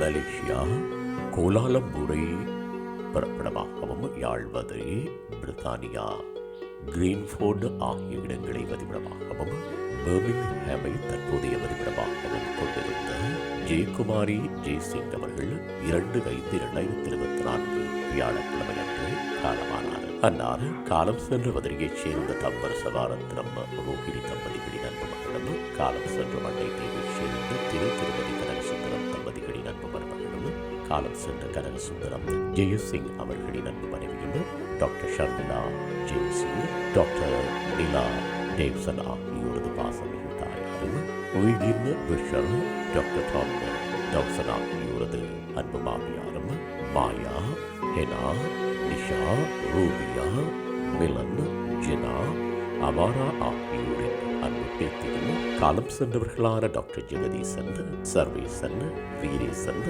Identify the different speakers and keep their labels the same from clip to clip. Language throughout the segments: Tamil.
Speaker 1: மலேசியா கோலாலம்பூரை பிறப்பிடமாகவும் யாழ்வது பிரித்தானியா. கிரீன்ஃபோர்டு ஆகிய இடங்களை வதிவிடமாகவும் பர்மிங்ஹாமை தற்போதைய வதிவிடமாகவும் கொண்டிருந்த ஜெயக்குமாரி ஜெய்சிங் அவர்கள் இரண்டு ஐந்து இரண்டாயிரத்தி இருபத்தி நான்கு வியாழக்கிழமை அன்று காலமானார். அன்னார் காலம் சென்ற வதிரியைச் சேர்ந்த தம்பர் சவாரத்தினம் ரோஹிணி தம்பதிகளின் அன்பு மகளும் காலம் சென்ற மண்டை தீவைச் சேர்ந்த திரு திருமதி காலம் சென்ற கனகசுந்தரம் ஜெயசிங் அவர்களின் அன்பு மனைவியும் doctor Sharmila Jayasingh doctor Nila Dawson ஆகியோரது பாசமிகு தாயாரும் உயிரின் விஷர் டாக்டர் டாம் டவுசன் ஆகியோரது அன்பு மாமியாரும் மாயா ஹெனா நிஷா ரூபியா மிலன் ஜினா அவாரா ஆகியோர் காலம் சென்றவர்களான டாக்டர் ஜெகதீசன் சர்வேசன் வீரேசன்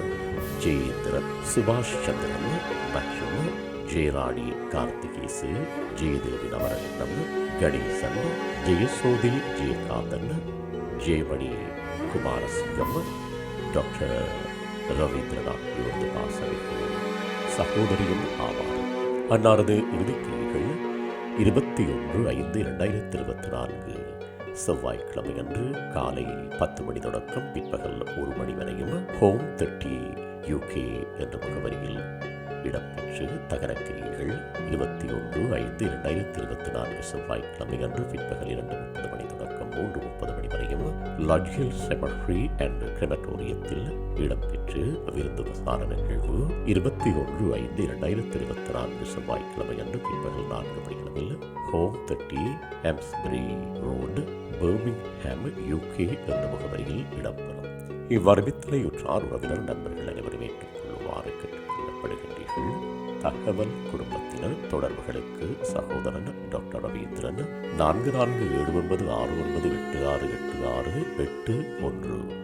Speaker 1: ஜெயேந்திரன் சுபாஷ் சந்திரன் மற்றும் ஜெயராணி கார்த்திகேசு ஜெயதேவி நவரத்னம் கணேசன் ஜெயசோதி ஜெயகாந்தன் ஜெயமணி குமாரசிங்கம் டாக்டர் ரவீந்திரநாத் ஆகியோரது சகோதரியும் ஆவார் அன்னாரது இறுதிக்கிரியைகள் இருபத்தி ஒன்று ஐந்து இரண்டாயிரத்தி இருபத்தி நான்கு. செவ்வாய்க்கிழமை அன்று காலை பத்து மணி தொடக்கம் பிற்பகல் ஒரு மணி வரையும் ஹோம் தேர்ட்டி யூகே என்ற முகவரியில் இடம்பெற்று தகரக்கிரியைகள் இருபத்தி ஒன்று ஐந்து இரண்டாயிரத்தி இருபத்தி நான்கு செவ்வாய்க்கிழமை அன்று பிற்பகல் இரண்டு முப்பது மணி தொடக்கம் மூன்று முப்பது மணி வரையும் லாட்ஜில் செமட்ரி அண்ட் கிரெமட்டோரியத்தில் இடம்பெற்று விருந்து விசார நிகழ்வு இருபத்தி ஒன்று ஐந்து இரண்டாயிரத்தி இருபத்தி நான்கு செவ்வாய்க்கிழமை அன்று பிற்பகல் நான்கு மணிகளவில் home thirty Hamsbury road Birmingham UK என்ற முகவரியில் இடம்பெறும். இவ்வறிவித்தலையுற்றார் உறவினர் நண்பர்கள் அனைவரும் ஏற்றுக்கொள்ளுமாறு கேட்டுக்கொள்ளப்படுகின்றீர்கள். தகவல் குடும்பத்தினர் தொடர்புகளுக்கு சகோதரன் டாக்டர் ரவீந்திரன் நான்கு நான்கு ஏழு ஒன்பது ஆறு ஒன்பது எட்டு ஆறு எட்டு ஆறு எட்டு ஒன்று.